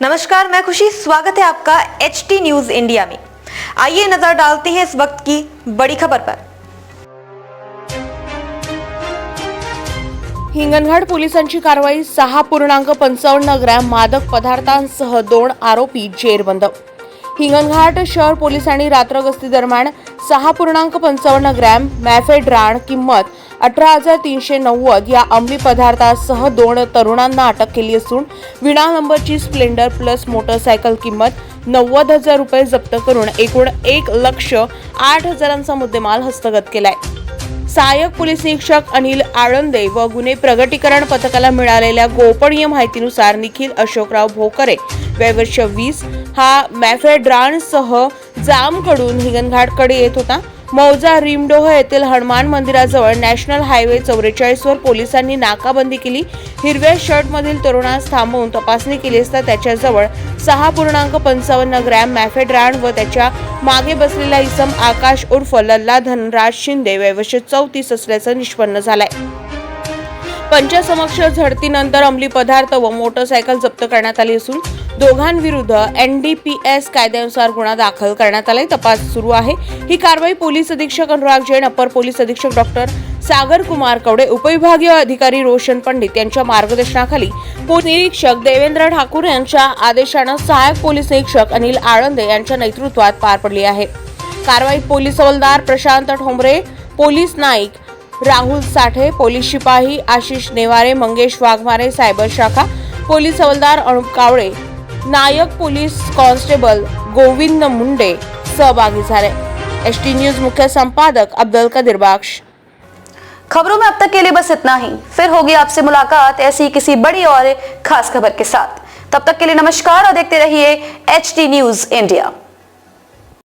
नमस्कार मैं खुशी। स्वागत है आपका एच टी न्यूज इंडिया में। आइए नजर डालते हैं इस वक्त की बड़ी खबर पर। हिंगणघाट पोलिसांची कारवाई सहा पूर्णांक पंचावन्न ग्रॅम मादक पदार्थांसह दोन आरोपी जेरबंद। हिंगणघाट शहर पोलिसांनी रात्र गस्ती दरम्यान सहा पूर्णांक पंचावन्न ग्रॅम मॅफेड्राण किंमत अठरा हजार तीनशे नव्वद या अंमली पदार्थासह दोन तरुणांना अटक केली असून विना नंबरची स्प्लेंडर प्लस मोटरसायकल किंमत नव्वद हजार रुपये जप्त करून एकूण एक लक्ष आठ हजारांचा मुद्देमाल हस्तगत केलाय. सहाय्यक पोलीस निरीक्षक अनिल आळंदे व गुन्हे प्रगटीकरण पथकाला मिळालेल्या गोपनीय माहितीनुसार निखिल अशोकराव भोकरे वयवर्ष वीस हा मॅफेड्रानसह जामकडून हिंगणघाटकडे येत होता. मौजा रिमडोह येथील हनुमान मंदिराजवळ नॅशनल हायवे चौवेचाळीसवर पोलिसांनी नाकाबंदी केली. हिरव्या शर्टमधील तरुणास थांबवून तपासणी केली असता त्याच्याजवळ सहा पूर्णांक पंचावन्न ग्रॅम मॅफेड्रान व त्याच्यामागे बसलेला इसम आकाश उर्फ लल्ला धनराज शिंदे वैवशे चौतीस असल्याचं निष्पन्न झालंय. पंचासमक्ष झडतीनंतर अंमली पदार्थ व मोटरसायकल जप्त करण्यात आली असून दोघांविरुद्ध एन डी पी एस कायद्यानुसार गुन्हा दाखल करण्यात आलाय. तपास सुरू आहे. ही कारवाई पोलीस अधीक्षक अनुराग जैन अपर पोलीस अधीक्षक डॉक्टर सागर कुमार कवडे उपविभागीय अधिकारी रोशन पंडित यांच्या मार्गदर्शनाखाली पोलीस निरीक्षक देवेंद्र ठाकूर यांच्या आदेशानं सहाय्यक पोलीस निरीक्षक अनिल आळंदे यांच्या नेतृत्वात पार पडली आहे. कारवाईत पोलीस हवालदार प्रशांत ठोंबरे पोलीस नाईक राहुल साठे पोलीस शिपाही आशिष नेवारे मंगेश वाघमारे सायबर शाखा पोलीस हवालदार अनुप कावळे नायक पोलीस कॉन्स्टेबल गोविंद मुंडे सहभागी झाले. एस टी न्यूज़ मुख्य संपादक अब्दुल कदीर बख्श. खबरों में अब तक के लिए बस इतना ही। फिर होगी आपसे मुलाकात ऐसी किसी बड़ी और खास खबर के साथ। तब तक के लिए नमस्कार और देखते रहिए एच टी न्यूज़ इंडिया।